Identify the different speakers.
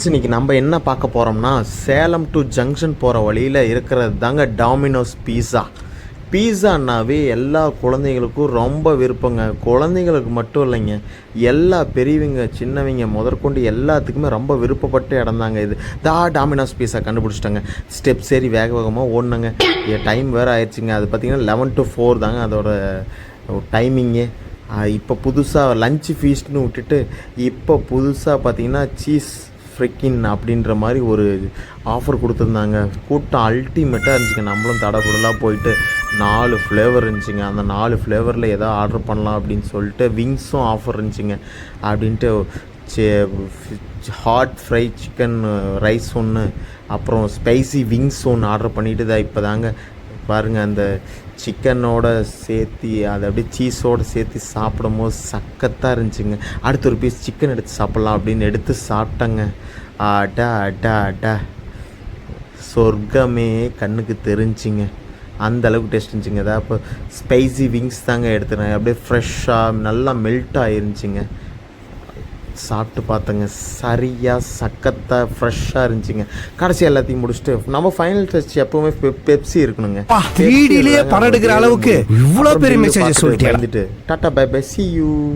Speaker 1: இன்னைக்கு நம்ம என்ன பார்க்க போகிறோம்னா சேலம் டு ஜங்ஷன் போகிற வழியில் இருக்கிறது தாங்க டாமினோஸ் பீஸா பீஸான்னாவே எல்லா குழந்தைங்களுக்கும் ரொம்ப விருப்பங்க. குழந்தைங்களுக்கு மட்டும் இல்லைங்க. எல்லா பெரியவங்க சின்னவங்க முதற்கொண்டு எல்லாத்துக்குமே ரொம்ப விருப்பப்பட்ட இடம் தாங்க இது. தா டாமினோஸ் பீஸா கண்டுபிடிச்சிட்டாங்க. ஸ்டெப் சரி வேக வேகமாக ஓடுனாங்க. டைம் வேறு ஆயிடுச்சுங்க. அது பார்த்தீங்கன்னா லெவன் டு ஃபோர் தாங்க அதோட டைமிங்கு இப்போ புதுசாக லஞ்சு ஃபீஸ்ட்னு விட்டுட்டு இப்போ புதுசாக பார்த்தீங்கன்னா சீஸ் ட்ரெக்கின் அப்படின்ற மாதிரி ஒரு ஆஃபர் கொடுத்துருந்தாங்க. கூட்டம் அல்டிமேட்டாக இருந்துச்சுங்க. நம்மளும் தடபுடலாக போயிட்டு நாலு ஃப்ளேவர் இருந்துச்சுங்க. அந்த நாலு ஃப்ளேவரில் எதாவது ஆர்டர் பண்ணலாம் அப்படின்னு சொல்லிட்டு விங்ஸும் ஆஃபர் இருந்துச்சுங்க. அப்படின்ட்டு ஹாட் ஃப்ரை சிக்கன் ரைஸ் ஒன்று அப்புறம் ஸ்பைசி விங்ஸ் ஒன்று ஆர்டர் பண்ணிட்டு தான் இப்போ தாங்க பாருங்கள் அந்த சிக்கனோட சேர்த்து அதை அப்படியே சீஸோடு சேர்த்து சாப்பிடும் போது சக்கத்தாக இருந்துச்சுங்க. அடுத்து ஒரு பீஸ் சிக்கன் எடுத்து சாப்பிட்லாம் அப்படின்னு எடுத்து சாப்பிட்டேங்க. அடா அட்டா அட்டா சொர்க்கமே கண்ணுக்கு தெரிஞ்சிங்க. அந்த அளவுக்கு டேஸ்ட் இருந்துச்சுங்க. அதான் இப்போ ஸ்பைசி விங்ஸ் தாங்க எடுத்துனேன். அப்படியே ஃப்ரெஷ்ஷாக நல்லா மெல்ட் ஆயிருந்துச்சுங்க. சாப்பிட்டு பார்த்தேங்க. சரியாக சக்கத்தாக ஃப்ரெஷ்ஷாக இருந்துச்சுங்க. கடைசி எல்லாத்தையும் முடிச்சுட்டு நம்ம ஃபைனல் டெஸ்ட் எப்பவுமே பெப்- பெப்சி இருக்கணுங்க.
Speaker 2: அப்பா, 3D லயே படம் எடுக்கிற அளவுக்கு இவ்ளோ பெரிய சொல்லிட்டியாடா?
Speaker 1: வந்துட்டு tata bye bye see you